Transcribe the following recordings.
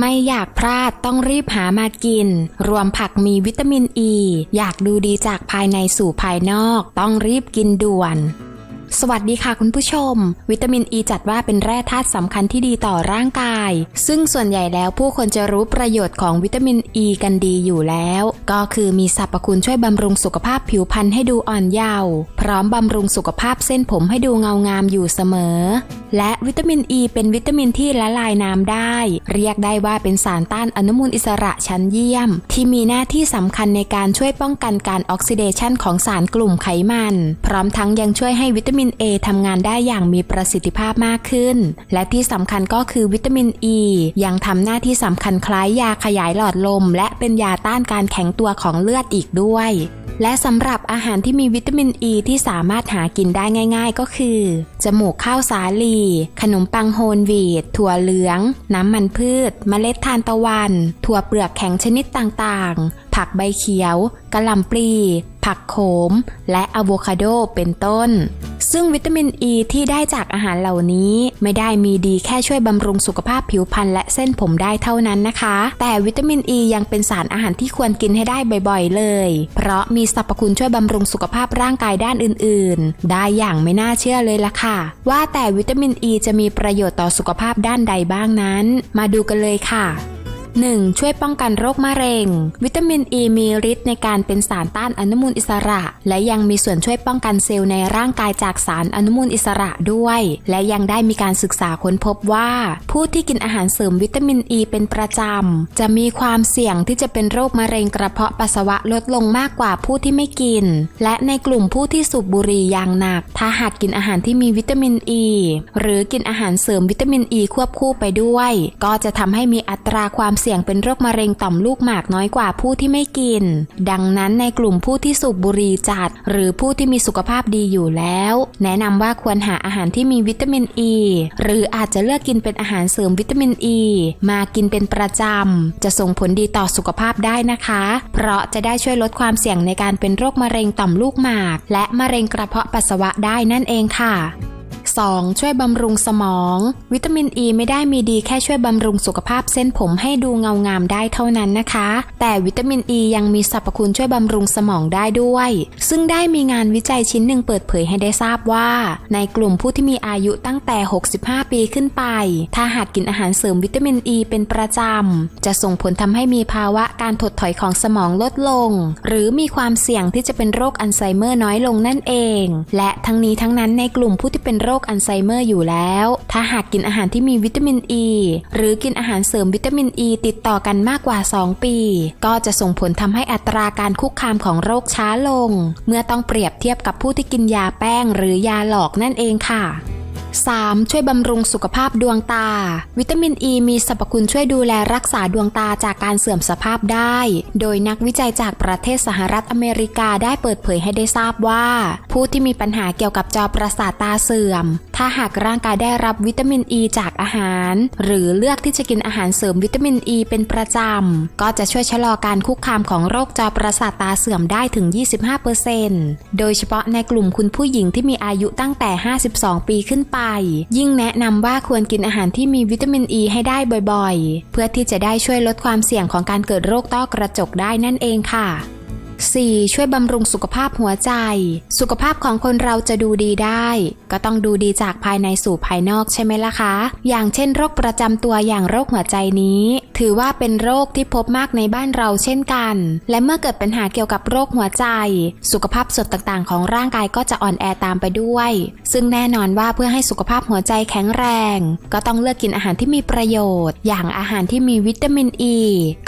ไม่อยากพลาดต้องรีบหามากิน รวมผักมีวิตามินอ e, ีอยากดูดีจากภายในสู่ภายนอก ต้องรีบกินด่วนสวัสดีค่ะคุณผู้ชม วิตามินอ e ีจัดว่าเป็นแร่ธาตุสำคัญที่ดีต่อร่างกาย ซึ่งส่วนใหญ่แล้วผู้คนจะรู้ประโยชน์ของวิตามินอ e ีกันดีอยู่แล้ว ก็คือมีสรรพคุณช่วยบำรุงสุขภาพผิวพรรณให้ดูอ่อนเยาว์พร้อมบำรุงสุขภาพเส้นผมให้ดูเงางามอยู่เสมอ และวิตามินอ e ีเป็นวิตามินที่ละลายน้ำได้ เรียกได้ว่าเป็นสารต้านอนุมูลอิสระชั้นเยี่ยม ที่มีหน้าที่สำคัญในการช่วยป้องกันการออกซิเดชันของสารกลุ่มไขมัน พร้อมทั้งยังช่วยให้วิตามิน A ทำงานได้อย่างมีประสิทธิภาพมากขึ้น และที่สำคัญก็คือวิตามินอ e ียังทำหน้าที่สำคัญคล้ายยาขยายหลอดลม และเป็นยาต้านการแข็งตัวของเลือดอีกด้วย และสำหรับอาหารที่มีวิตามินอ e ีที่สามารถหากินได้ง่าย ๆ ก็คือ จมูกข้าวสาลี ขนมปังโฮลวีตถั่วเหลือง น้ำมันพืช เมล็ดทานตะวัน ถั่วเปลือกแข็งชนิดต่างๆ ผักใบเขียวกระหล่ำปลี ผักโขม และอะโวคาโดเป็นต้น ซึ่งวิตามินอ e ีที่ได้จากอาหารเหล่านี้ ไม่ได้มีดีแค่ช่วยบำรุงสุขภาพผิวพรรณและเส้นผมได้เท่านั้นนะคะ แต่วิตามินอ e ียังเป็นสารอาหารที่ควรกินให้ได้บ่อยๆ เลย เพราะมีสรรพคุณช่วยบำรุงสุขภาพร่างกายด้านอื่นๆ ได้อย่างไม่น่าเชื่อเลยล่ะค่ะ ว่าแต่วิตามินอ e ีจะมีประโยชน์ต่อสุขภาพด้านใดบ้างนั้น มาดูกันเลยค่ะ 1. ช่วยป้องกันโรคมะเร็ง วิตามินอ e ีมีฤทธิ์ในการเป็นสารต้านอนุมูลอิสระ และยังมีส่วนช่วยป้องกันเซลล์ในร่างกายจากสารอนุมูลอิสระด้วย และยังได้มีการศึกษาค้นพบว่า ผู้ที่กินอาหารเสริมวิตามินอ e ีเป็นประจำ จะมีความเสี่ยงที่จะเป็นโรคมะเร็งกระเพาะปัสสาวะลดลงมากกว่าผู้ที่ไม่กิน และในกลุ่มผู้ที่สูบบุหรี่อย่างหนัก ถ้าหากกินอาหารที่มีวิตามินอ e, ีหรือกินอาหารเสริมวิตามินอ e ีควบคู่ไปด้วย ก็จะทำให้มีอัตราความเสี่ยงเป็นโรคมะเร็งต่อมลูกหมากน้อยกว่าผู้ที่ไม่กิน ดังนั้นในกลุ่มผู้ที่สูบบุหรี่จัด หรือผู้ที่มีสุขภาพดีอยู่แล้ว แนะนำว่าควรหาอาหารที่มีวิตามินอ e, ีหรืออาจจะเลือกกินเป็นอาหารเสริมวิตามินอ e, ีมากินเป็นประจำ จะส่งผลดีต่อสุขภาพได้นะคะ เพราะจะได้ช่วยลดความเสี่ยงในการเป็นโรคมะเร็งต่อมลูกหมาก และมะเร็งกระเพาะปัสสาวะได้นั่นเองค่ะ 2. ช่วยบำรุงสมอง วิตามินอ e ีไม่ได้มีดีแค่ช่วยบำรุงสุขภาพเส้นผมให้ดูเงางามได้เท่านั้นนะคะ แต่วิตามินอ e ียังมีสรรพคุณช่วยบำรุงสมองได้ด้วย ซึ่งได้มีงานวิจัยชิ้นหนึ่งเปิดเผยให้ได้ทราบว่า ในกลุ่มผู้ที่มีอายุตั้งแต่ 65 ปีขึ้นไป ถ้าหากกินอาหารเสริมวิตามินอ e ีเป็นประจำ จะส่งผลทำให้มีภาวะการถดถอยของสมองลดลง หรือมีความเสี่ยงที่จะเป็นโรคอัลไซเมอร์น้อยลงนั่นเอง และทั้งนี้ทั้งนั้นในกลุ่มผู้ที่เป็นโรคอัลไซเมอร์อยู่แล้ว ถ้าหากกินอาหารที่มีวิตามินอ e, ีหรือกินอาหารเสริมวิตามินอ e ีติดต่อกันมากกว่า 2 ปี ก็จะส่งผลทำให้อัตราการคุกคามของโรคช้าลง เมื่อต้องเปรียบเทียบกับผู้ที่กินยาแป้งหรือยาหลอกนั่นเองค่ะ 3. ช่วยบำรุงสุขภาพดวงตา วิตามินอ e ีมีสรรพคุณช่วยดูแลรักษาดวงตาจากการเสื่อมสภาพได้ โดยนักวิจัยจากประเทศสหรัฐอเมริกาได้เปิดเผยให้ได้ทราบว่า ผู้ที่มีปัญหาเกี่ยวกับจอประสาทตาเสื่อม ถ้าหากร่างกายได้รับวิตามินอ e ีจากอาหาร หรือเลือกที่จะกินอาหารเสริมวิตามินอ e ีเป็นประจำ ก็จะช่วยชะลอการคุกคามของโรคจอประสาทตาเสื่อมได้ถึง 25%โดยเฉพาะในกลุ่มคุณผู้หญิงที่มีอายุตั้งแต่ 52 ปีขึ้นไปยิ่งแนะนำว่าควรกินอาหารที่มีวิตามินอ e ีให้ได้บ่อยๆ เพื่อที่จะได้ช่วยลดความเสี่ยงของการเกิดโรคต้อกระจกได้นั่นเองค่ะ 4. ช่วยบำรุงสุขภาพหัวใจ สุขภาพของคนเราจะดูดีได้ ก็ต้องดูดีจากภายในสู่ภายนอกใช่ไหมล่ะคะ อย่างเช่นโรคประจำตัวอย่างโรคหัวใจนี้ถือว่าเป็นโรคที่พบมากในบ้านเราเช่นกัน และเมื่อเกิดปัญหาเกี่ยวกับโรคหัวใจ สุขภาพส่วนต่างๆ ของร่างกายก็จะอ่อนแอตามไปด้วย ซึ่งแน่นอนว่าเพื่อให้สุขภาพหัวใจแข็งแรง ก็ต้องเลือกกินอาหารที่มีประโยชน์ อย่างอาหารที่มีวิตามินอ e, ี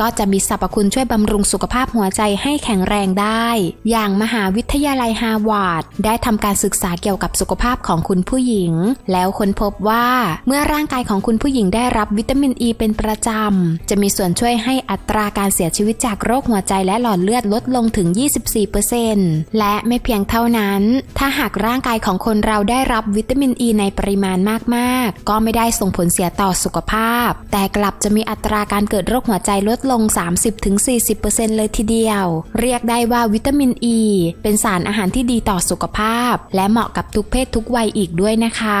ก็จะมีสรรพคุณช่วยบำรุงสุขภาพหัวใจให้แข็งแรงได้ อย่างมหาวิทยาลัยฮาร์วาร์ดได้ทำการศึกษาเกี่ยวกับสุขภาพของคุณผู้หญิง แล้วค้นพบว่าเมื่อร่างกายของคุณผู้หญิงได้รับวิตามินอ e ีเป็นประจำจะมีส่วนช่วยให้อัตราการเสียชีวิตจากโรคหัวใจและหลอดเลือดลดลงถึง 24%และไม่เพียงเท่านั้น ถ้าหากร่างกายของคนเราได้รับวิตามินอ e ีในปริมาณมาก ๆ ก็ไม่ได้ส่งผลเสียต่อสุขภาพ แต่กลับจะมีอัตราการเกิดโรคหัวใจลดลง 30-40%เลยทีเดียว เรียกได้ว่าวิตามินอ e ีเป็นสารอาหารที่ดีต่อสุขภาพ และเหมาะกับทุกเพศทุกวัยอีกด้วยนะคะ